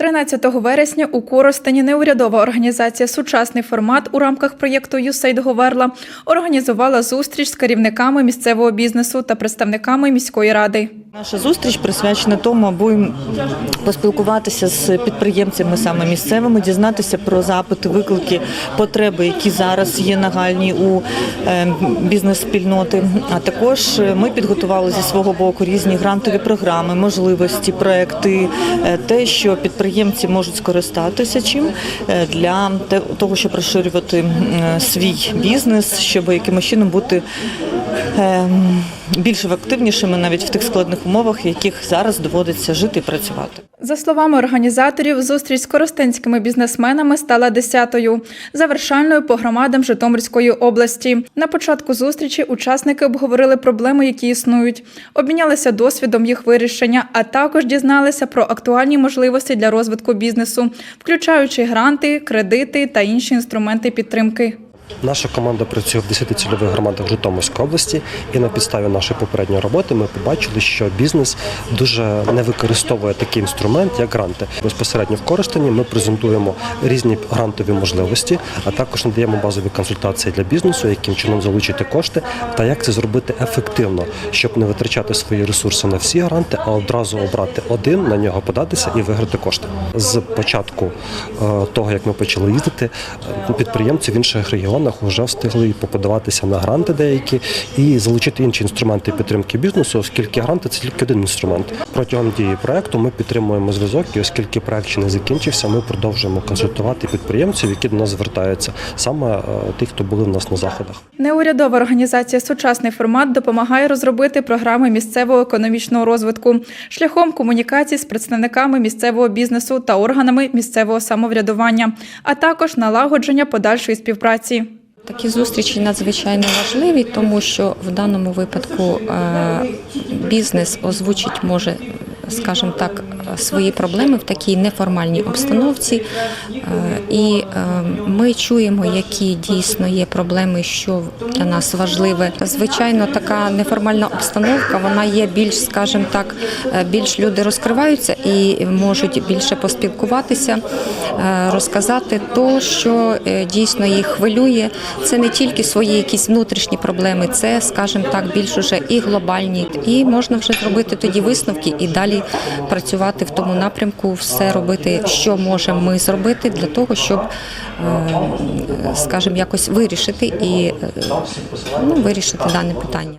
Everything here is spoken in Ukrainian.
13 вересня у Коростені неурядова організація Сучасний формат у рамках проєкту «Юсейд Говерла організувала зустріч з керівниками місцевого бізнесу та представниками міської ради. Наша зустріч присвячена тому, аби поспілкуватися з підприємцями саме місцевими, дізнатися про запити, виклики, потреби, які зараз є нагальні у е, бізнес-спільноти. А також е, ми підготували зі свого боку різні грантові програми, можливості, проекти, е, те, що підприємці можуть скористатися чим для того, щоб розширювати свій бізнес, щоб якимось чином бути ем, більш активнішими навіть в тих складних умовах, в яких зараз доводиться жити і працювати. За словами організаторів, зустріч з коростенськими бізнесменами стала десятою, завершальною по громадам Житомирської області. На початку зустрічі учасники обговорили проблеми, які існують, обмінялися досвідом їх вирішення, а також дізналися про актуальні можливості для розвитку бізнесу, включаючи гранти, кредити та інші інструменти підтримки. Наша команда працює в 10 цільових громадах Житомирської області, і на підставі нашої попередньої роботи ми побачили, що бізнес дуже не використовує такий інструмент, як гранти. Безпосередньо в Коростені ми презентуємо різні грантові можливості, а також надаємо базові консультації для бізнесу, яким чином залучити кошти та як це зробити ефективно, щоб не витрачати свої ресурси на всі гранти, а одразу обрати один, на нього податися і виграти кошти. З початку е, того, як ми почали їздити, підприємці в інших регіонах вже встигли поподаватися на гранти деякі і залучити інші інструменти підтримки бізнесу, оскільки гранти це тільки один інструмент. Протягом дії проекту ми підтримуємо зв'язок, і оскільки проект ще не закінчився, ми продовжуємо консультувати підприємців, які до нас звертаються, саме е, тих, хто були в нас на заходах. Неурядова організація Сучасний формат допомагає розробити програми місцевого економічного розвитку шляхом комунікації з представниками місцевого бізнесу та органами місцевого самоврядування, а також налагодження подальшої співпраці. Такі зустрічі надзвичайно важливі, тому що в даному випадку е, бізнес озвучить може, скажімо так, свої проблеми в такій неформальній обстановці. Е, І е, ми чуємо, які дійсно є проблеми, що для нас важливе. Звичайно, така неформальна обстановка вона є більш, скажімо так, е, більш люди розкриваються і можуть більше поспілкуватися, розказати то, що дійсно їх хвилює. Це не тільки свої якісь внутрішні проблеми, це, скажімо так, більш уже і глобальні. І можна вже зробити тоді висновки і далі працювати в тому напрямку, все робити, що можемо ми зробити для того, щоб, е, скажімо, якось вирішити і е, ну, вирішити дане питання.